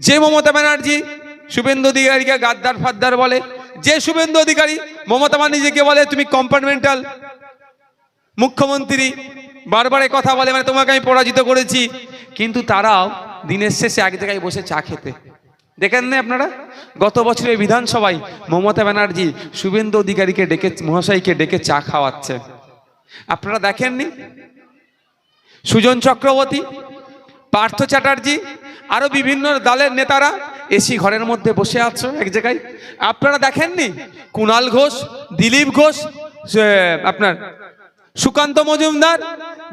যে মমতা ব্যানার্জি শুভেন্দু অধিকারীকে গাদ্দার ফাদ্দার বলে, যে শুভেন্দু অধিকারী মমতা ব্যানার্জিকে বলে, তুমি কম্পার্টমেন্টাল মুখ্যমন্ত্রী। বারবার কথা বলে মানে তোমাকে আমি পরাজিত করেছি। কিন্তু তারাও দিনের শেষে এক জায়গায় বসে চা খেতে। দেখেন না আপনারা, গত বছরের বিধানসভায় মমতা ব্যানার্জি শুভেন্দু অধিকারীকে ডেকে, মহাশয়কে ডেকে চা খাওয়াচ্ছে। আপনারা দেখেননি? সুজন চক্রবর্তী, পার্থ চ্যাটার্জি আরও বিভিন্ন দলের নেতারা এসি ঘরের মধ্যে বসে আছো এক জায়গায়। আপনারা দেখেননি? কুণাল ঘোষ, দিলীপ ঘোষ আপনার সুকান্ত মজুমদার,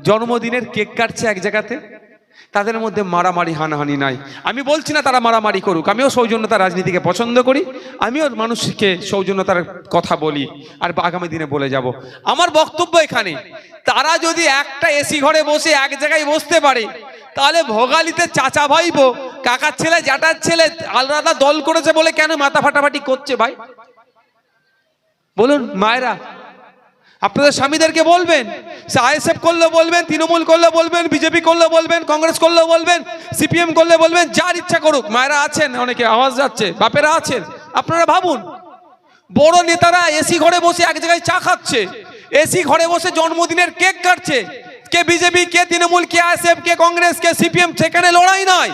জন্মদিনের কেক কাটছে এক জায়গাতে। তাদের মধ্যে মারামারি, হানাহানি নাই। আমি বলছি না তারা মারামারি করুক, আমিও সৌজন্যতা রাজনীতিকে পছন্দ করি, আমিও মানুষকে সৌজন্যতার কথা বলি আর আগামী দিনে বলে যাব। আমার বক্তব্য এখানে, তারা যদি একটা এসি ঘরে বসে এক জায়গায় বসতে পারে তাহলে ভোগালিতে চাচা ভাই ভাইবো, কাকার ছেলে, জ্যাঠার ছেলে আলাদা দল করেছে বলে কেন মাথা ফাটাফাটি করছে ভাই? বলুন, মায়েরা, আপনাদের স্বামীদেরকে বলবেন, সে আইএসএফ করলে বলবেন, তৃণমূল করলে বলবেন, বিজেপি করলে বলবেন, কংগ্রেস করলে বলবেন, সিপিএম করলে বলবেন, যার ইচ্ছা করুক। মায়েরা আছেন, অনেকে আওয়াজ যাচ্ছে, বাপেরা আছেন, আপনারা ভাবুন, বড় নেতারা এসি ঘরে বসে এক জায়গায় চা খাচ্ছে, এসি ঘরে বসে জন্মদিনের কেক কাটছে কে বিজেপি, কে তৃণমূল, কে আইএসএফ, কে কংগ্রেস, কে সিপিএম, সেখানে লড়াই নয়।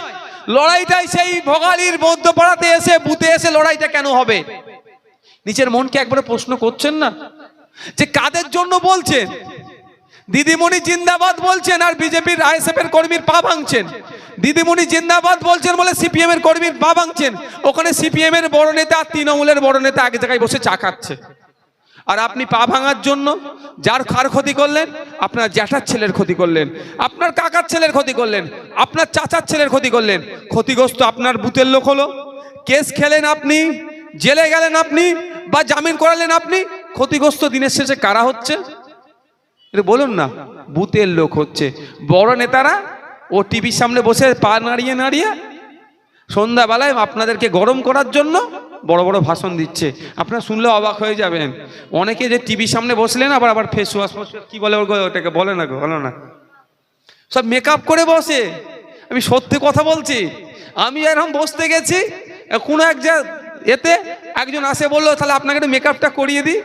লড়াইটাই সেই ভোগালির মধ্যপাড়াতে এসে, বুথে এসে লড়াইটা কেন হবে? নিচের মনকে একবারে প্রশ্ন করছেন না? যে কাদের জন্য বলছেন? দিদিমণি জিন্দাবাদ বলছেন আর বিজেপির আইএসএফ এর কর্মীর পা ভাঙছেন। দিদিমণি জিন্দাবাদ বলছেন বলে সিপিএম এর কর্মীর পা ভাঙছেন। ওখানে সিপিএম এর বড় নেতা আর তৃণমূলের বড় নেতা এক জায়গায় বসে চা খাচ্ছে। আর আপনি পা ভাঙার জন্য যার কার ক্ষতি করলেন, আপনার জ্যাঠার ছেলের ক্ষতি করলেন, আপনার কাকার ছেলের ক্ষতি করলেন, আপনার চাচার ছেলের ক্ষতি করলেন, ক্ষতিগ্রস্ত আপনার বুথের লোক হলো, কেস খেলেন আপনি, জেলে গেলেন আপনি বা জামিন করালেন আপনি, ক্ষতিগ্রস্ত দিনের শেষে কারা হচ্ছে? এটা বলুন না, বুথের লোক হচ্ছে। বড় নেতারা ও টিভির সামনে বসে পা নাড়িয়ে নাড়িয়ে সন্ধ্যাবেলায় আপনাদেরকে গরম করার জন্য বড় বড় ভাষণ দিচ্ছে। আপনারা শুনলে অবাক হয়ে যাবেন। অনেকে যে টিভির সামনে বসলেন, আবার আবার ফেস ওয়াশ কি বলে ওটাকে বলে না বলো না। সব মেকআপ করে বসে। আমি সত্যি কথা বলছি, আমি এরকম বসতে গেছি, কোনো এক যা এতে একজন আসে বলল, তাহলে আপনাকে একটু মেকআপটা করিয়ে দিই।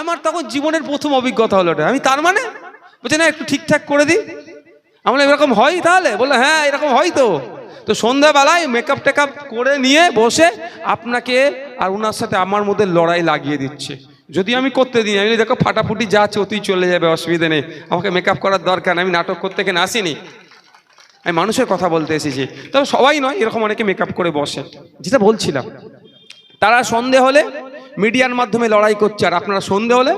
আমার তখন জীবনের প্রথম অভিজ্ঞতা হলো ওটা। আমি তার মানে বলছে, না, একটু ঠিকঠাক করে দিই। আমরা এরকম হয় তাহলে? বলল হ্যাঁ এরকম হয় তো। তো সন্ধ্যাবেলায় মেকআপ টেকআপ করে নিয়ে বসে আপনাকে আর ওনার সাথে আমার মধ্যে লড়াই লাগিয়ে দিচ্ছে। যদি আমি করতে দিই, আমি দেখো, ফাটাফুটি যা আছে অতি চলে যাবে, অসুবিধা নেই। আমাকে মেকআপ করার দরকার আমি নাটক করতে এখানে আসিনি। আমি মানুষের কথা বলতে এসেছি। তবে সবাই নয়, এরকম অনেকে মেকআপ করে বসে। যেটা বলছিলাম, তারা সন্ধে হলে মিডিয়ার মাধ্যমে লড়াই করছে, আর আপনারা সন্ধে হলে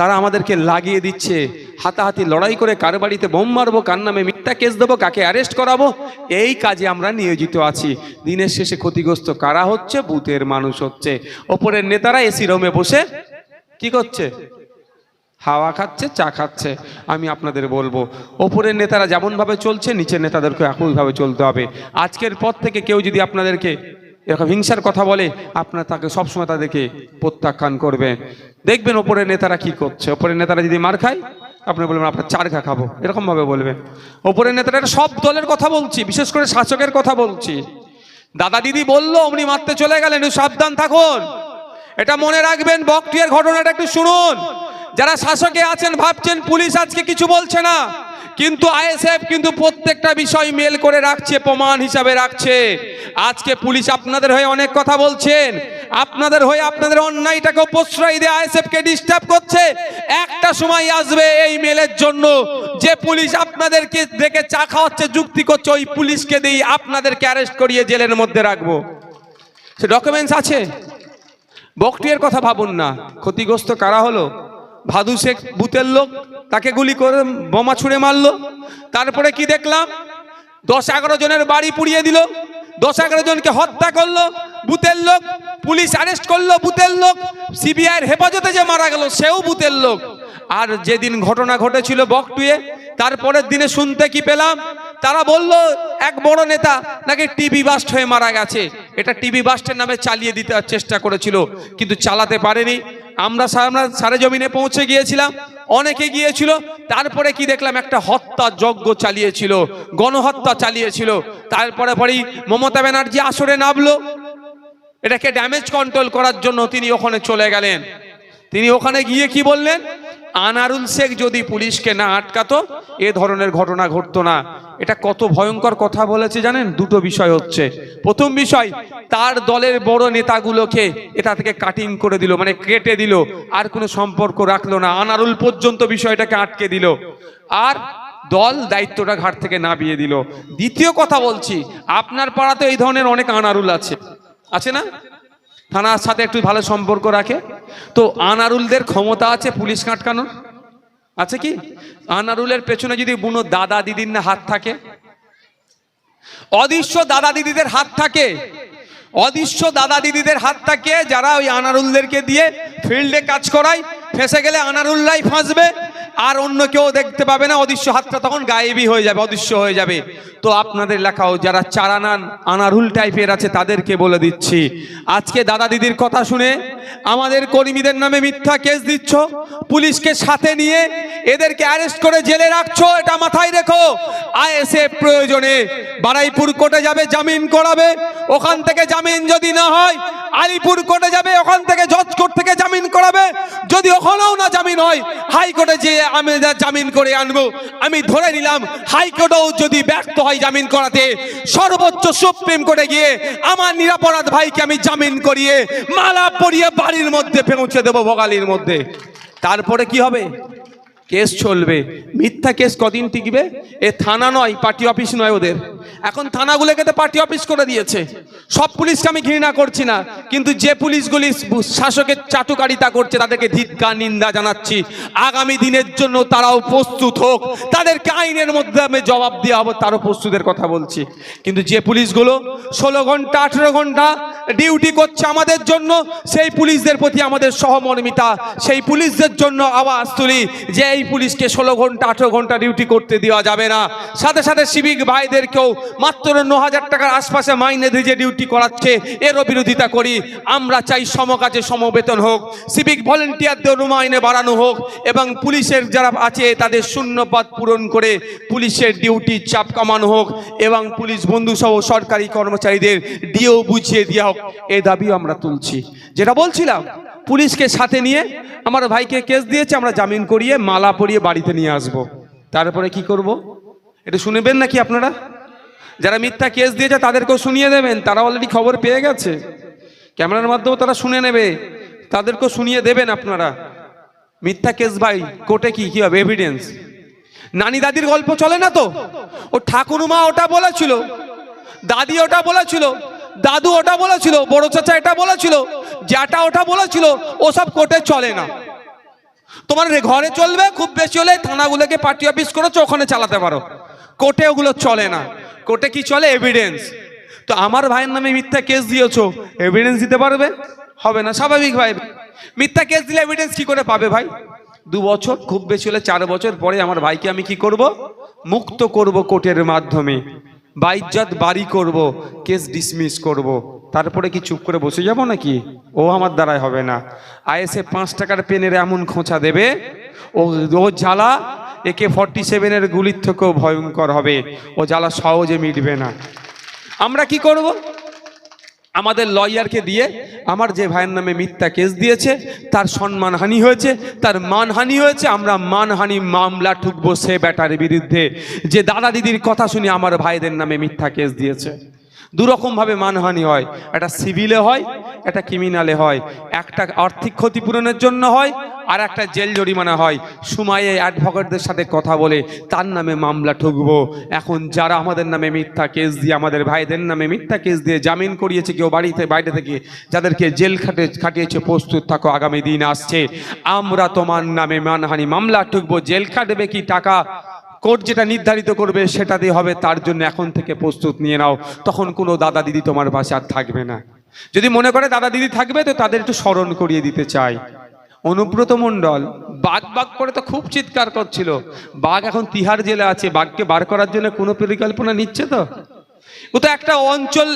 তারা আমাদেরকে লাগিয়ে দিচ্ছে। হাতাহাতি লড়াই করে কার বাড়িতে বোম মারবো, কার নামে মিথ্যা কেস দেবো, কাকে অ্যারেস্ট করাবো, এই কাজে আমরা নিয়োজিত আছি। দিনের শেষে ক্ষতিগ্রস্ত কারা হচ্ছে? বুথের মানুষ হচ্ছে। ওপরের নেতারা এসি রুমে বসে কি করছে? হাওয়া খাচ্ছে, চা খাচ্ছে। আমি আপনাদের বলব, ওপরের নেতারা যেমনভাবে চলছে, নিচের নেতাদেরকে একইভাবে চলতে হবে। আজকের পর থেকে কেউ যদি আপনাদেরকে এরকম হিংসার কথা বলে আপনার তাকে সবসময় তাদেরকে প্রত্যাখ্যান করবে দেখবেন ওপরের নেতারা কি করছে। ওপরের নেতারা যদি মার খায়, আপনি বলবেন, আপনার চার খা খাব। এরকম ভাবে বলবেন। ওপরের নেতারা সব দলের কথা বলছি, বিশেষ করে শাসকের কথা বলছি। দাদা দিদি বলল, অমনি মারতে চলে গেলেন সাবধান থাকুন। এটা মনে রাখবেন বকটিয়ার ঘটনাটা একটু শুনুন। যারা শাসকে আছেন, ভাবছেন পুলিশ আজকে কিছু বলছে না। কিন্তু আইএসএফ কিন্তু প্রত্যেকটা বিষয় মেল করে রাখছে, প্রমাণ হিসাবে রাখছে। আজকে পুলিশ আপনাদের হয়ে অনেক কথা বলছেন। আপনাদের হয়ে আপনাদের অন্যায়টাকে প্রশ্রয় দিয়ে আইএসএফ কে ডিস্টার্ব করছে। একটা সময় আসবে এই মেলের জন্য যে পুলিশ আপনাদেরকে দেখে চা খাওয়াচ্ছে, যুক্তি করছে, ওই পুলিশকে দিয়ে আপনাদেরকে অ্যারেস্ট করিয়ে জেলের মধ্যে রাখব। সে ডকুমেন্টস আছে? বকটিয়ার কথা ভাবুন না। ক্ষতিগ্রস্ত কারা হলো? ভাদু শেখ বুথের লোক, তাকে গুলি করে বোমা ছুঁড়ে মারলো। তারপরে কি দেখলাম? দশ এগারো জনের বাড়ি পুড়িয়ে দিল। দশ এগারো জনকে হত্যা করল বুথের লোক, পুলিশ অ্যারেস্ট করল বুথের লোক সিবিআইয়ের হেফাজতে যে মারা গেল সেও বুথের লোক। আর যেদিন ঘটনা ঘটেছিল বকটুয়ে, তারপরের দিনে শুনতে কি পেলাম? তারা বলল, এক বড় নেতা নাকি টিভি বাস্ট হয়ে মারা গেছে। এটা টিভি বাস্টের নামে চালিয়ে দিতে চেষ্টা করেছিল, কিন্তু চালাতে পারেনি। আমরা আমরা সারে জমিনে পৌঁছে গিয়েছিলাম, অনেকে গিয়েছিল, তারপরে কি দেখলাম? একটা হত্যা যজ্ঞ চালিয়েছিল, গণহত্যা চালিয়েছিল, তারপরে পরেই মমতা ব্যানার্জি আসরে নামলো। এটাকে ড্যামেজ কন্ট্রোল করার জন্য তিনি ওখানে চলে গেলেন। তিনি ওখানে গিয়ে কি বললেন? আনারুল শেখ যদি পুলিশকে না আটকাতো, এ ধরনের ঘটনা ঘটতো না। এটা কত ভয়ঙ্কর কথা বলেছে জানেন? দুটো বিষয় হচ্ছে। প্রথম বিষয়, তার দলের বড় নেতাগুলোকে এটা থেকে কাটিং করে দিল মানে কেটে দিল, আর কোনো সম্পর্ক রাখল না। আনারুল পর্যন্ত বিষয়টাকে আটকে দিল। আর দল দায়িত্বটা ঘাট থেকে নামিয়ে দিল। দ্বিতীয় কথা বলছি, আপনার পাড়াতে এই ধরনের অনেক আনারুল আছে। আছে না? থানার সাথে একটু ভালো সম্পর্ক রাখে। তো আনারুলদের ক্ষমতা আছে পুলিশ কাটকানোর? আছে কি? আনারুলের পেছনে যদি বুনো দাদা দিদির না হাত থাকে? অদৃশ্য দাদা দিদিদের হাত থাকে। অদৃশ্য দাদা দিদিদের হাত থাকে যারা ওই আনারুলদেরকে দিয়ে ফিল্ডে কাজ করায়। ফেসে গেলে আনারুল্লাই ফাঁসবে। আর অন্য কেউ দেখতে পাবে না, অদৃশ্য হাতটা তখন গায়েবই হয়ে যাবে, অদৃশ্য হয়ে যাবে। তো আপনাদের লেখাও, যারা চারানান, আনারুল টাইপের আছে, তাদেরকে বলে দিচ্ছি। আজকে দাদা দিদির কথা শুনে আমাদের কর্মীদের নামে মিথ্যা কেস দিচ্ছ, পুলিশকে সাথে নিয়ে এদেরকে অ্যারেস্ট করে জেলে রাখছো, এটা মাথায় রেখো। আইএসএফ প্রয়োজনে বারাইপুর কোর্টে যাবে, জামিন করাবে, ওখান থেকে জামিন যদি না হয়, আলিপুর কোর্টে যাবে, ওখান থেকে জজ কোর্ট থেকে জামিন করাবে, যদি ওখানেও না জামিন হয়, হাইকোর্টে যে আমি জামিন করে আনব, আমি ধরে নিলাম হাইকোর্টও যদি ব্যর্থ হয় জামিন করাতে, সর্বোচ্চ সুপ্রিম কোর্টে গিয়ে আমার নিরাপরাধ ভাইকে আমি জামিন করিয়ে মালা পরিয়ে বাড়ির মধ্যে পৌঁছে দেবো ভোগালির মধ্যে। তারপরে কি হবে? কেস চলবে। মিথ্যা কেস কদিন টিকবে? এ থানা নয়, পার্টি অফিস নয় ওদের। এখন থানাগুলোকে তো পার্টি অফিস করে দিয়েছে। সব পুলিশকে আমি ঘৃণা করছি না, কিন্তু যে পুলিশগুলি শাসকের চাটুকারিতা করছে, তাদেরকে ধিক্কার, নিন্দা জানাচ্ছি। আগামী দিনের জন্য তারাও প্রস্তুত হোক। তাদেরকে আইনের মধ্যে আমি জবাব দেওয়া হবে তারও প্রস্তুতের কথা বলছি। কিন্তু যে পুলিশগুলো ষোলো ঘণ্টা, আঠেরো ঘণ্টা ডিউটি করছে আমাদের জন্য, সেই পুলিশদের প্রতি আমাদের সহমর্মিতা, সেই পুলিশদের জন্য আওয়াজ তুলি যে এই পুলিশকে ষোলো ঘণ্টা, আঠেরো ঘণ্টা ডিউটি করতে দেওয়া যাবে না। সাথে সাথে সিভিক ভাইদেরকেও মাত্র ন হাজার টাকার আশপাশে মাইনে দিয়ে যে ডিউটি করাচ্ছে এরও বিরোধিতা করি। আমরা চাই সমকাজে সমবেতন হোক সিভিক ভলেন্টিয়ারদের মাইনে বাড়ানো হোক, এবং পুলিশের যারা আছে, তাদের শূন্যপদ পূরণ করে পুলিশের ডিউটি চাপ কমানো হোক, এবং পুলিশ বন্ধু সহ সরকারি কর্মচারীদের ডিও বুঝিয়ে দেওয়া হোক। এ দাবিও আমরা তুলছি। যেটা বলছিলাম, পুলিশকে সাথে নিয়ে আমার ভাইকে কেস দিয়েছে, আমরা জামিন করিয়ে মালা পরিয়ে বাড়িতে নিয়ে আসব। তারপরে কি করব? এটা শুনেবেন নাকি আপনারা? যারা মিথ্যা কেস দিয়েছে তাদেরকেও শুনিয়ে দেবেন। তারা অলরেডি খবর পেয়ে গেছে। ক্যামেরার মাধ্যমে তারা শুনে নেবে। তাদেরকেও শুনিয়ে দেবেন আপনারা। মিথ্যা কেস ভাই কোর্টে কি কি হবে? এভিডেন্স নানি দাদির গল্প চলে না তো? ও ঠাকুরমা ওটা বলেছিল। দাদি ওটা বলেছিল। দাদু ওটা বলেছিল। বড় চাচা এটা বলেছিল। জ্যাটা ওটা বলেছিল। ওসব কোর্টে চলে না। তোমার ঘরে চলবে, খুব বেশি হলে থানাগুলোকে পার্টি অফিস করেছ, ওখানে চালাতে পারো। কোর্টে ওগুলো চলে না। কোর্টে কি চলে? এভিডেন্স তো আমার ভাইয়ের নামে মিথ্যা কেস দিয়েছ। এভিডেন্স দিতে পারবে? হবে না, স্বাভাবিক ভাই। মিথ্যা কেস দিলে এভিডেন্স কি করে পাবে ভাই? দু বছর, খুব বেশি হলে চার বছর পরে আমার ভাইকে আমি কি করব? মুক্ত করব কোর্টের মাধ্যমে। বাইজ্জাত বাড়ি করব কেস ডিসমিস করব। তারপরে কি চুপ করে বসে যাব নাকি? ও আমার দ্বারাই হবে না। আইএসএ পাঁচ টাকার পেনের এমন খোঁচা দেবে, ও ও জ্বালা একে ফর্টি সেভেনের গুলির থেকেও ভয়ঙ্কর হবে। ও জ্বালা সহজে মিটবে না। আমরা কি করব? আমাদের লয়ারকে দিয়ে আমার যে ভাইয়ের নামে মিথ্যা কেস দিয়েছে, তার সম্মানহানি হয়েছে, তার মানহানি হয়েছে, আমরা মানহানি মামলা ঠুকবো সে ব্যাটার বিরুদ্ধে। যে দাদা দিদির কথা শুনে আমার ভাইদের নামে মিথ্যা কেস দিয়েছে। দুরকমভাবে মানহানি হয়। একটা সিভিলে হয় একটা ক্রিমিনালে হয়। একটা আর্থিক ক্ষতিপূরণের জন্য হয়, আর একটা জেল জরিমানা হয়। সময়ে অ্যাডভোকেটদের সাথে কথা বলে, তার নামে মামলা ঠুকবো। এখন যারা আমাদের নামে মিথ্যা কেস দিয়ে, আমাদের ভাইদের নামে মিথ্যা কেস দিয়ে জামিন করিয়েছে, কেউ বাড়িতে, বাইরে থেকে, যাদেরকে জেল খাটে, খাটিয়েছে, প্রস্তুত থাকো, আগামী দিন আসছে। আমরা তোমার নামে মানহানি, মামলা ঠুকবো, জেল খাটবে কি টাকা? কোর্ট যেটা নির্ধারিত করবে, সেটা দিয়ে হবে, তার জন্য এখন থেকে প্রস্তুত নিয়ে নাও। তখন কোনো দাদা দিদি তোমার পাশে আর থাকবে না। যদি মনে করে দাদা দিদি থাকবে, তো তাদের একটু স্মরণ করিয়ে দিতে চাই। অনুব্রত মণ্ডল, বাঘ বাঘ করে তো খুব চিৎকার করছিল। বাঘ এখন তিহার জেলে আছে, বাঘকে বার করার জন্য কোনো পরিকল্পনা নিচ্ছে তো? ও তো একটা অঞ্চল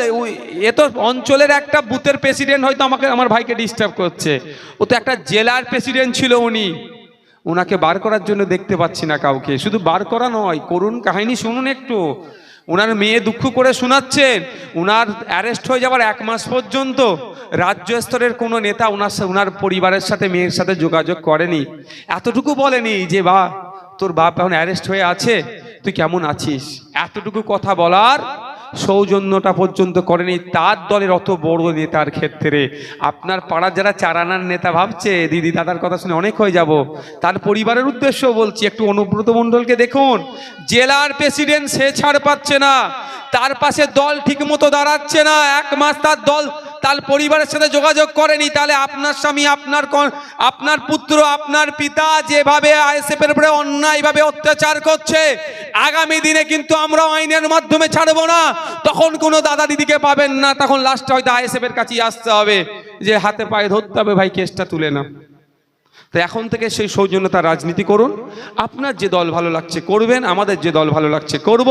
এ তো অঞ্চলের একটা বুথের প্রেসিডেন্ট হয়তো আমাকে, আমার ভাইকে ডিস্টার্ব করছে। ও তো একটা জেলার প্রেসিডেন্ট ছিল উনি। ওনাকে বার করার জন্য দেখতে পাচ্ছি না কাউকে। শুধু বার করা নয়, করুণ কাহিনী শুনুন একটু। ওনার মেয়ে দুঃখ করে শোনাচ্ছেন ওনার অ্যারেস্ট হয়ে যাওয়ার এক মাস পর্যন্ত রাজ্য স্তরের কোনো নেতা ওনার ওনার পরিবারের সাথে, মেয়ের সাথে যোগাযোগ করেনি। এতটুকু বলেনি যে, বা, তোর বাপ এখন অ্যারেস্ট হয়ে আছে, তুই কেমন আছিস? এতটুকু কথা বলার সৌজন্যটা পর্যন্ত করেনি। তার দলের অত বড় নেতার ক্ষেত্রে আপনার পাড়ার যারা চারানার নেতা ভাবছে, দিদি দাদার কথা শুনে অনেক হয়ে যাব। তার পরিবারের উদ্দেশ্য বলছি, একটু অনুব্রত মণ্ডলকে দেখুন। জেলার প্রেসিডেন্ট সে ছাড় পাচ্ছে না। তার পাশে দল ঠিকমতো দাঁড়াচ্ছে না। এক মাস তার দল তার পরিবারের সাথে যোগাযোগ করেনি, তাহলে আপনার স্বামী, আপনার আপনার পুত্র, আপনার পিতা যেভাবে আইএসএফের উপরে অন্যায়ভাবে অত্যাচার করছে, আগামী দিনে কিন্তু আমরা আইনের মাধ্যমে ছাড়বো না। তখন কোনো দাদা দিদিকে পাবেন না, তখন লাস্টে হয়তো আইএসএফের কাছেই আসতে হবে, যে হাতে পায়ে ধরতে হবে, ভাই কেসটা তুলে না তো এখন থেকে সেই সৌজন্যতা রাজনীতি করুন, আপনার যে দল ভালো লাগছে করবেন, আমাদের যে দল ভালো লাগছে করব,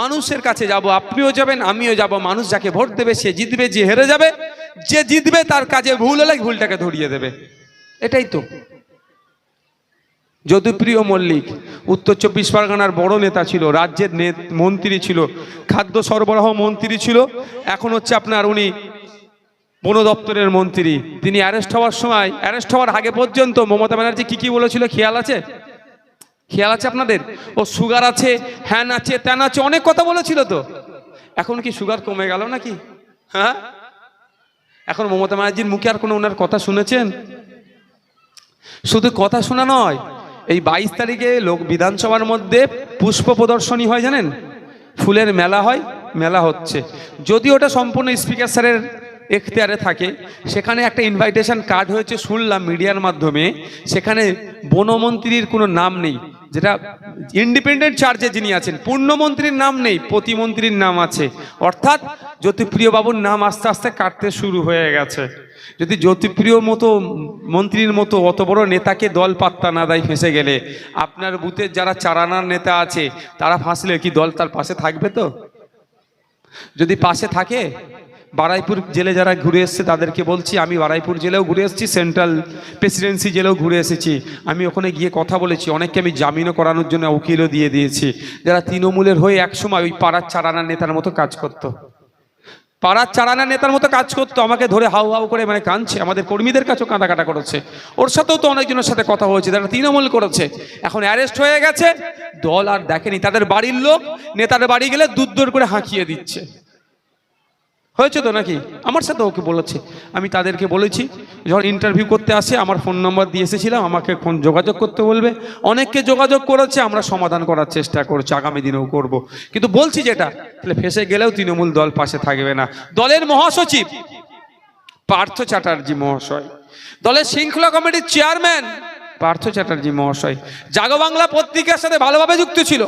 মানুষের কাছে যাব, আপনিও যাবেন, আমিও যাব, মানুষ যাকে ভোট দেবে, সে জিতবে, যে হেরে যাবে। যে জিতবে তার কাজে ভুল হলে ভুলটাকে ধরিয়ে দেবে। এটাই তো। যদুপ্রিয় মল্লিক, উত্তর চব্বিশ পরগনার বড় নেতা ছিল, রাজ্যের মন্ত্রী ছিল, খাদ্য সরবরাহ মন্ত্রী ছিল, এখন হচ্ছে আপনার উনি বন দপ্তরের মন্ত্রী। তিনি অ্যারেস্ট হওয়ার সময় অ্যারেস্ট হওয়ার আগে পর্যন্ত মমতা ব্যানার্জি কি কি বলেছিল, খেয়াল আছে? খেয়াল আছে আপনাদের? ও সুগার আছে হ্যান আছে ত্যান আছে, অনেক কথা বলেছিল তো। এখন কি সুগার কমে গেল নাকি? হ্যাঁ? এখন মমতা ব্যানার্জির মুখে আর কোনো ওনার কথা শুনেছেন? শুধু কথা শোনা নয়, এই বাইশ তারিখে লোক বিধানসভার মধ্যে পুষ্প প্রদর্শনী হয় জানেন? ফুলের মেলা হয়, মেলা হচ্ছে। যদি ওটা সম্পূর্ণ স্পিকার স্যারের এখতিয়ারে থাকে, সেখানে একটা ইনভাইটেশন কার্ড হয়েছে শুনলাম মিডিয়ার মাধ্যমে, সেখানে বনমন্ত্রীর কোনো নাম নেই। যেটা ইন্ডিপেন্ডেন্ট চার্জে যিনি আছেন, পূর্ণমন্ত্রীর নাম নেই, প্রতিমন্ত্রীর নাম আছে। অর্থাৎ জ্যোতিপ্রিয়বাবুর নাম আস্তে আস্তে কাটতে শুরু হয়ে গেছে। যদি জ্যোতিপ্রিয় মতো, মন্ত্রীর মতো অত বড় নেতাকে দল পাত্তা না দেয় ফেঁসে গেলে, আপনার বুথের যারা চারানার নেতা আছে, তারা ফাঁসলে কি দল তার পাশে থাকবে তো? যদি পাশে থাকে বারাইপুর জেলে যারা ঘুরে এসছে, তাদেরকে বলছি, আমি বারাইপুর জেলেও ঘুরে এসেছি, সেন্ট্রাল প্রেসিডেন্সি জেলেও ঘুরে এসেছি। আমি ওখানে গিয়ে কথা বলেছি, অনেককে আমি জামিনও করানোর জন্য উকিলও দিয়ে দিয়েছি। যারা তৃণমূলের হয়ে একসময় ওই পাড়ার চারানা নেতার মতো কাজ করতো। পাড়ার চারানা নেতার মতো কাজ করতো, আমাকে ধরে হাউ হাউ করে মানে কাঁদছে। আমাদের কর্মীদের কাছেও কাঁদা কাটা করেছে। ওর সাথেও তো অনেকজনের সাথে কথা হয়েছে তারা তৃণমূল করেছে। এখন অ্যারেস্ট হয়ে গেছে, দল আর দেখেনি। তাদের বাড়ির লোক নেতার বাড়ি গেলে দূর দূর করে হাঁকিয়ে দিচ্ছে। হয়েছে তো নাকি? আমার সাথে ওকে বলেছে? আমি তাদেরকে বলেছি, যখন ইন্টারভিউ করতে আসে, আমার ফোন নম্বর দিয়ে এসেছিলাম, আমাকে ফোন যোগাযোগ করতে বলবে। অনেককে যোগাযোগ করেছে, আমরা সমাধান করার চেষ্টা করছি, আগামী দিনেও করব। কিন্তু বলছি যেটা, তাহলে ফেসে গেলেও তৃণমূল দল পাশে থাকবে না। দলের মহাসচিব, পার্থ চ্যাটার্জি মহাশয়। দলের শৃঙ্খলা কমিটির চেয়ারম্যান পার্থ চ্যাটার্জি মহাশয়। জাগো বাংলা পত্রিকার সাথে ভালোভাবে যুক্ত ছিল।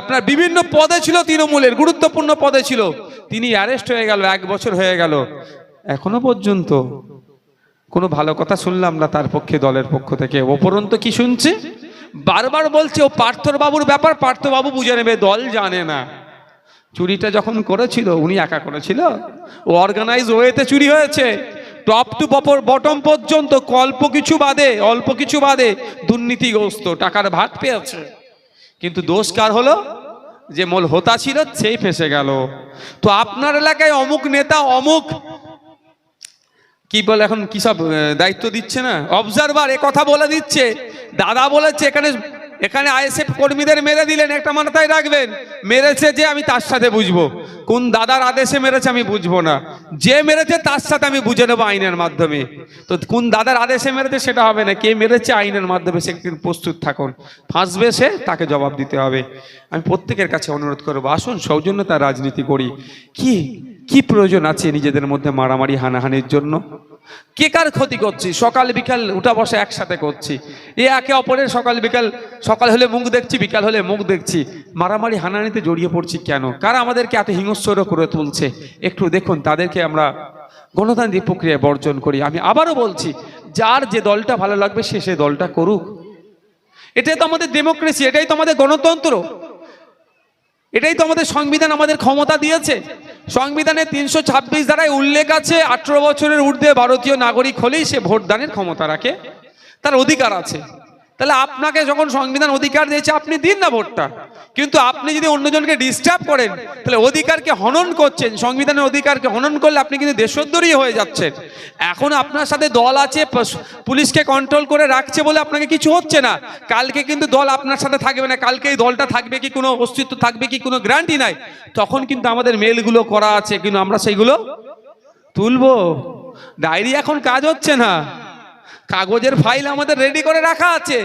আপনার বিভিন্ন পদে ছিল তৃণমূলের, গুরুত্বপূর্ণ পদে ছিল। তিনি অ্যারেস্ট হয়ে গেল, এক বছর হয়ে গেল। এখনও পর্যন্ত কোনো ভালো কথা শুনলাম না তার পক্ষে, দলের পক্ষ থেকে। ওপরন্ত কি শুনছে? বারবার বলছে, ও পার্থর বাবুর ব্যাপার, পার্থবাবু বুঝে নেবে, দল জানে না। চুরিটা যখন করেছিল, উনি একা করেছিল। ও অর্গানাইজ ওয়েতে চুরি হয়েছে। টপ টু বটম পর্যন্ত অল্প কিছু বাদে, অল্প কিছু বাদে দুর্নীতিগ্রস্ত, টাকার ভাত পেয়েছে। কিন্তু দোষ কার হলো? যে মোল হোতা ছিল, সেই ফেসে গেল। তো আপনার এলাকায় অমুক নেতা, অমুক কি বলে এখন কি সব দায়িত্ব দিচ্ছে না? অবজারভার এ কথা বলে দিচ্ছে। দাদা বলেছে, এখানে এখানে আইএসএফ কর্মীদের মেরে দিলেন, একটা মাথায় রাখবেন। মেরেছে যে আমি তার সাথে বুঝব। কোন দাদার আদেশে মেরেছে আমি বুঝব না। যে মেরেছে তার সাথে আমি বুঝে নেব আইনের মাধ্যমে। তো কোন দাদার আদেশে মেরেছে সেটা হবে না। কে মেরেছে আইনের মাধ্যমে সে প্রস্তুত থাকুন। ফাঁসবে সে, তাকে জবাব দিতে হবে। আমি প্রত্যেকের কাছে অনুরোধ করব, আসুন, সৌজন্যতার রাজনীতি করি। কি কি প্রয়োজন আছে নিজেদের মধ্যে মারামারি, হানাহানির জন্য? কে কার ক্ষতি করছি? সকাল, বিকাল উঠা বসে একসাথে করছি। এ একে অপরের সকাল, বিকাল, সকাল হলে মুখ দেখছি, বিকাল হলে মুখ দেখছি। মারামারি, হানাহানিতে জড়িয়ে পড়ছি কেন? কারা আমাদেরকে এত হিংস্র করে তুলছে? একটু দেখুন, তাদেরকে আমরা গণতান্ত্রিক প্রক্রিয়ায় বর্জন করি। আমি আবারও বলছি, যার যে দলটা ভালো লাগবে, সে সে দলটা করুক। এটাই তো আমাদের ডেমোক্রেসি এটাই তো আমাদের গণতন্ত্র। এটাই তো আমাদের সংবিধান, আমাদের ক্ষমতা দিয়েছে। সংবিধানে তিনশো ছাব্বিশ ধারায় উল্লেখ আছে, আঠেরো বছরের ঊর্ধ্বে ভারতীয় নাগরিক হলেই সে ভোটদানের ক্ষমতা রাখে। তার অধিকার আছে। তাহলে আপনাকে যখন সংবিধান অধিকার দিয়েছে, আপনি দিন না ভোটটা। কিন্তু আপনি যদি অন্যজনকে ডিস্টার্ব করেন, তাহলে অধিকারকে হনন করছেন, সংবিধানের অধিকারকে হনন করলে আপনি কিন্তু দেশোদ্দরী হয়ে যাচ্ছেন। এখন আপনার সাথে দল আছে পুলিশকে কন্ট্রোল করে রাখছে বলে আপনাকে কিছু হচ্ছে না। কালকে কিন্তু দল আপনার সাথে থাকবে না, কালকে এই দলটা থাকবে কি, কোনো অস্তিত্ব থাকবে কি, কোনো গ্যারান্টি নাই। তখন কিন্তু আমাদের মেলগুলো করা আছে, কিন্তু আমরা সেইগুলো তুলবো। ডায়েরি এখন কাজ হচ্ছে না। কাগজের ফাইল আমাদের রেডি করে রাখা আছে।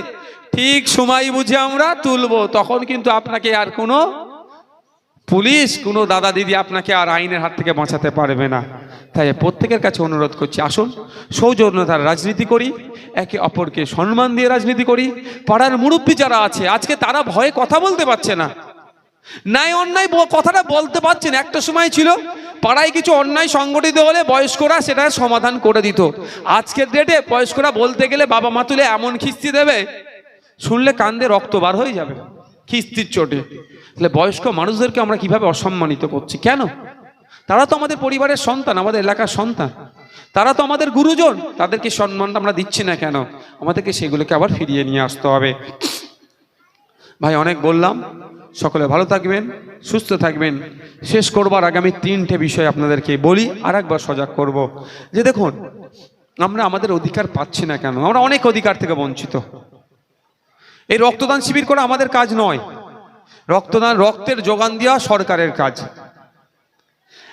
ঠিক সময় বুঝে আমরা তুলবো, তখন কিন্তু আপনাকে আর কোনো পুলিশ, কোনো দাদা দিদি আপনাকে আর আইনের হাত থেকে বাঁচাতে পারবে না। তাই প্রত্যেকের কাছে অনুরোধ করছি, আসুন, সৌজন্যতার রাজনীতি করি, একে অপরকে সম্মান দিয়ে রাজনীতি করি। পাড়ার মুরব্বী যারা আছে, আজকে তারা ভয়ে কথা বলতে পারছে না। ন্যায় অন্যায় কথাটা বলতে পারছেন একটা সময় ছিল, পাড়ায় কিছু অন্যায় সংগঠিত হলে বয়স্করা সেটা সমাধান করে দিত। আজকের ডেটে বয়স্করা বলতে গেলে বাবা মা তুলে এমন খিস্তি দেবে, শুনলে কান্দে রক্ত বার হয়ে যাবে, খিস্তির চোটে। তাহলে বয়স্ক মানুষদেরকে আমরা কীভাবে অসম্মানিত করছি? কেন? তারা তো আমাদের পরিবারের সন্তান, আমাদের এলাকার সন্তান। তারা তো আমাদের গুরুজন, তাদেরকে সম্মানটা আমরা দিচ্ছি না কেন? আমাদেরকে সেগুলোকে আবার ফিরিয়ে নিয়ে আসতে হবে। ভাই, অনেক বললাম সকলে ভালো থাকবেন, সুস্থ থাকবেন। শেষ করবার আগামী তিনটে বিষয় আপনাদেরকে বলি আর একবার সজাগ করব। যে দেখুন, আমরা আমাদের অধিকার পাচ্ছি না কেন? আমরা অনেক অধিকার থেকে বঞ্চিত। এই রক্তদান শিবির করা আমাদের কাজ নয়। রক্তদান, রক্তের যোগান দেওয়া সরকারের কাজ।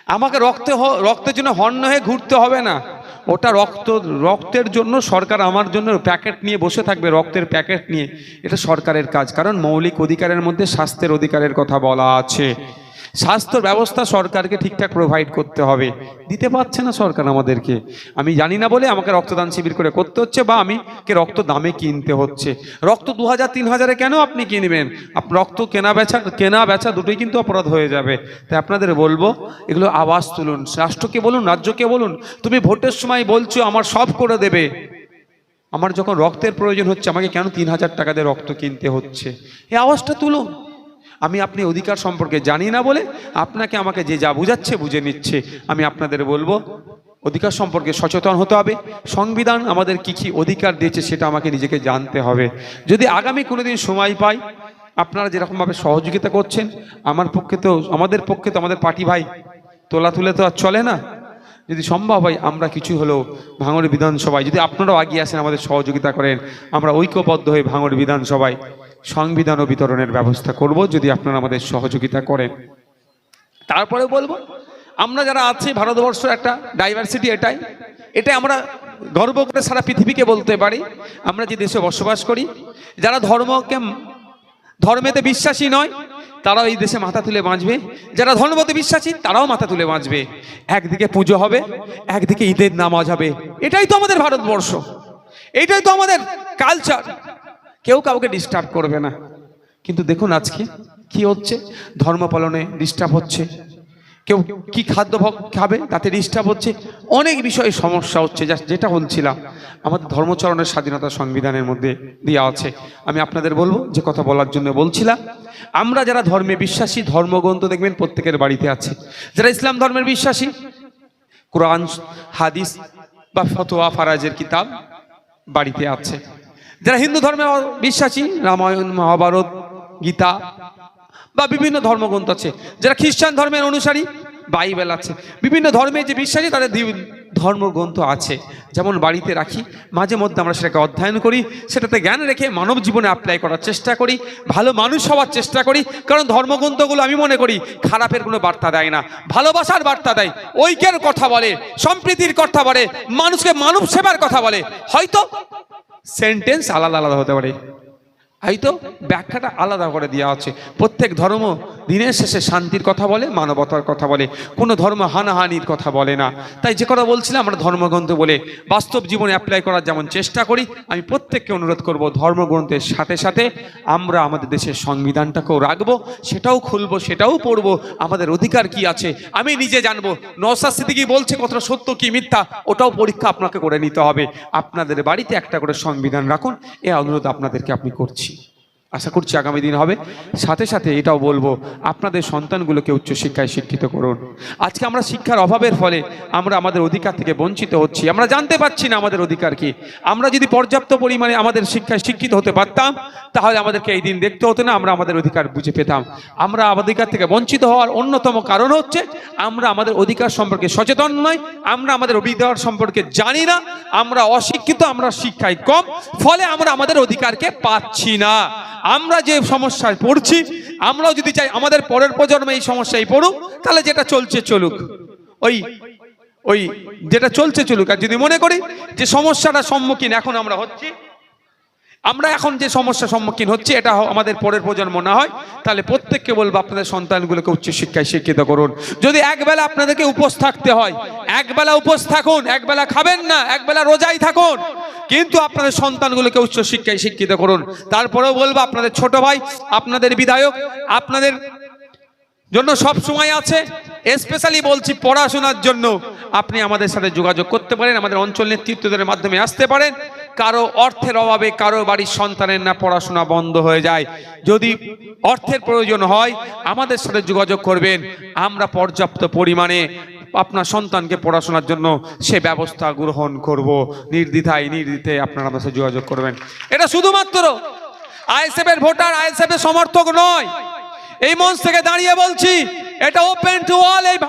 আমাকে রক্তে রক্তের জন্য হন্য হয়ে ঘুরতে হবে না। ওটা রক্ত, রক্তের জন্য সরকার আমার জন্য প্যাকেট নিয়ে বসে থাকবে, রক্তের প্যাকেট নিয়ে। এটা সরকারের কাজ, কারণ মৌলিক অধিকারের মধ্যে স্বাস্থ্যের অধিকারের কথা বলা আছে। স্বাস্থ্য ব্যবস্থা সরকারকে ঠিকঠাক প্রোভাইড করতে হবে। দিতে পারছে না সরকার আমাদেরকে। আমি জানি না বলে আমাকে রক্তদান শিবির করে করতে হচ্ছে বা আমি কে রক্ত দামে কিনতে হচ্ছে। রক্ত দু হাজার, তিন হাজারে কেন আপনি কিনবেন? রক্ত কেনা বেচা কেনা বেচা দুটোই কিন্তু অপরাধ হয়ে যাবে। তাই আপনাদের বলব, এগুলো আওয়াজ তুলুন। রাষ্ট্রকে বলুন, রাজ্যকে বলুন, তুমি ভোটের সময় বলছো, আমার সব করে দেবে। আমার যখন রক্তের প্রয়োজন হচ্ছে, আমাকে কেন তিন হাজার টাকা দিয়ে রক্ত কিনতে হচ্ছে? এই আওয়াজটা তুলুন। আমি আপনি অধিকার সম্পর্কে জানি না বলে আপনাকে আমাকে যে যা বুঝাচ্ছে বুঝে নিচ্ছে। আমি আপনাদের বলব, অধিকার সম্পর্কে সচেতন হতে হবে। সংবিধান আমাদের কি কি অধিকার দিয়েছে সেটা আমাকে নিজেকে জানতে হবে। যদি আগামী কোনোদিন সময় পাই, আপনারা যেরকমভাবে সহযোগিতা করছেন, আমার পক্ষে তো, আমাদের পক্ষে তো আমাদের পার্টি ভাই তোলা তুলে তো আর চলে না। যদি সম্ভব হয়, আমরা কিছু হলেও ভাঙড় বিধানসভায়, যদি আপনারাও আগিয়ে আসেন, আমাদের সহযোগিতা করেন, আমরা ঐক্যবদ্ধ হয়ে ভাঙড় বিধানসভায় সংবিধান ও বিতরণের ব্যবস্থা করব যদি আপনারা আমাদের সহযোগিতা করেন। তারপরে বলব, আমরা যারা আছি, ভারতবর্ষ একটা ডাইভার্সিটি এটাই। এটা আমরা গর্ব করে সারা পৃথিবীকে বলতে পারি। আমরা যে দেশে বসবাস করি, যারা ধর্মকে, ধর্মেতে বিশ্বাসী নয়, তারাও এই দেশে মাথা তুলে বাঁচবে। যারা ধর্মতে বিশ্বাসী, তারাও মাথা তুলে বাঁচবে। একদিকে পুজো হবে, একদিকে ঈদের নামাজ হবে। এটাই তো আমাদের ভারতবর্ষ। এটাই তো আমাদের কালচার কেউ কাউকে ডিস্টার্ব করবে না। কিন্তু দেখুন আজকে কি হচ্ছে? ধর্ম পালনে ডিস্টার্ব হচ্ছে। কেউ কি খাদ্য খাবে? তাতে ডিস্টার্ব হচ্ছে। অনেক বিষয়ে সমস্যা হচ্ছে। যা যেটা বলছিলাম, আমাদের ধর্মচরণের স্বাধীনতা সংবিধানের মধ্যে দেওয়া আছে। আমি আপনাদের বলব যে কথা বলার জন্য বলছিলাম, আমরা যারা ধর্মে বিশ্বাসী, ধর্মগ্রন্থ দেখবেন প্রত্যেকের বাড়িতে আছে। যারা ইসলাম ধর্মের বিশ্বাসী, কোরআন, হাদিস বা ফতোয়া, ফারাজের কিতাব বাড়িতে আছে। যারা হিন্দু ধর্মে বিশ্বাসী, রামায়ণ, মহাভারত, গীতা বা বিভিন্ন ধর্মগ্রন্থ আছে, যারা খ্রিস্টান ধর্মের অনুসারী, বাইবেল আছে। বিভিন্ন ধর্মে যে বিশ্বাসী, তাদের ধর্মগ্রন্থ আছে। যেমন বাড়িতে রাখি, মাঝে মধ্যে আমরা সেটাকে অধ্যয়ন করি, সেটাতে জ্ঞান রেখে মানব জীবনে অ্যাপ্লাই করার চেষ্টা করি, ভালো মানুষ হওয়ার চেষ্টা করি, কারণ ধর্মগ্রন্থগুলো আমি মনে করি খারাপের কোনো বার্তা দেয় না, ভালোবাসার বার্তা দেয়, ঐক্যের কথা বলে, সম্প্রীতির কথা বলে, মানুষকে মানব সেবার কথা বলে, হয়তো সেন্টেন্স আলাদা আলাদা হতে পারে। হয়তো ব্যাখ্যাটা আলাদা করে দেওয়া আছে। প্রত্যেক ধর্ম দিনের শেষে শান্তির কথা বলে, মানবতার কথা বলে। কোনো ধর্ম হানাহানির কথা বলে না। তাই যে কথা বলছিলাম, আমরা ধর্মগ্রন্থ বলে বাস্তব জীবনে অ্যাপ্লাই করার যেমন চেষ্টা করি, আমি প্রত্যেককে অনুরোধ করব ধর্মগ্রন্থের সাথে সাথে আমরা আমাদের দেশের সংবিধানটাকেও রাখব, সেটাও খুলবো, সেটাও পড়ব। আমাদের অধিকার কি আছে, আমি নিজে জানব। নওসাদ সিদ্দিকি বলছে কতটা সত্য কি মিথ্যা, ওটাও পরীক্ষা আপনাকে করে নিতে হবে। আপনাদের বাড়িতে একটা করে সংবিধান রাখুন, এ অনুরোধ আপনাদেরকে আপনি করছি। আশা করছি আগামী দিন হবে। সাথে সাথে এটাও বলব, আপনাদের সন্তানগুলোকে উচ্চশিক্ষায় শিক্ষিত করুন। আজকে আমরা শিক্ষার অভাবের ফলে আমরা আমাদের অধিকার থেকে বঞ্চিত হচ্ছি। আমরা জানতে পারছি না আমাদের অধিকার কি। আমরা যদি পর্যাপ্ত পরিমাণে আমাদের শিক্ষায় শিক্ষিত হতে পারতাম, তাহলে আমাদেরকে এই দিন দেখতে হতো না, আমরা আমাদের অধিকার বুঝে পেতাম। আমরা অধিকার থেকে বঞ্চিত হওয়ার অন্যতম কারণ হচ্ছে, আমরা আমাদের অধিকার সম্পর্কে সচেতন নয় আমরা আমাদের অধিকার সম্পর্কে জানি না, আমরা অশিক্ষিত, আমরা শিক্ষায় কম, ফলে আমরা আমাদের অধিকারকে পাচ্ছি না। আমরা যে সমস্যায় পড়ছি, আমরাও যদি চাই আমাদের পরের প্রজন্মে এই সমস্যায় পড়ুক, তাহলে যেটা চলছে চলুক। ওই ওই, যেটা চলছে চলুক। আর যদি মনে করি যে সমস্যাটা সম্মুখীন এখন আমরা হচ্ছি আমরা এখন যে সমস্যার সম্মুখীন হচ্ছে, এটা আমাদের পরের প্রজন্ম না হয়, তাহলে প্রত্যেককে বলব আপনাদের সন্তানগুলোকে উচ্চশিক্ষায় শিক্ষিত করুন। যদি একবেলা আপনাদেরকে উপোস থাকতে হয়, একবেলা উপোস থাকুন, একবেলা খাবেন না, একবেলা রোজাই থাকুন, কিন্তু আপনাদের সন্তানগুলোকে উচ্চশিক্ষায় শিক্ষিত করুন। তারপরেও বলব আপনাদের ছোট ভাই, আপনাদের বিধায়ক, আপনাদের জন্য সব সময় আছে স্পেশালি বলছি পড়াশোনার জন্য। আপনি আমাদের সাথে যোগাযোগ করতে পারেন, আমাদের অঞ্চল নেতৃত্বদের মাধ্যমে আসতে পারেন। কারও অর্থের অভাবে কারও বাড়ির সন্তানের না পড়াশোনা বন্ধ হয়ে যায়। যদি অর্থের প্রয়োজন হয়, আমাদের সাথে যোগাযোগ করবেন। আমরা পর্যাপ্ত পরিমাণে আপনার সন্তানকে পড়াশোনার জন্য সে ব্যবস্থা গ্রহণ করব। নির্দ্বিধায় নির্দ্বিধে আপনারা আমাদের সাথে যোগাযোগ করবেন। এটা শুধুমাত্র আইএসএফ এর ভোটার আইএসএফ এর সমর্থক নয়। এই মঞ্চ থেকে দাঁড়িয়ে বলছি, এটা ওপেন টু অল এই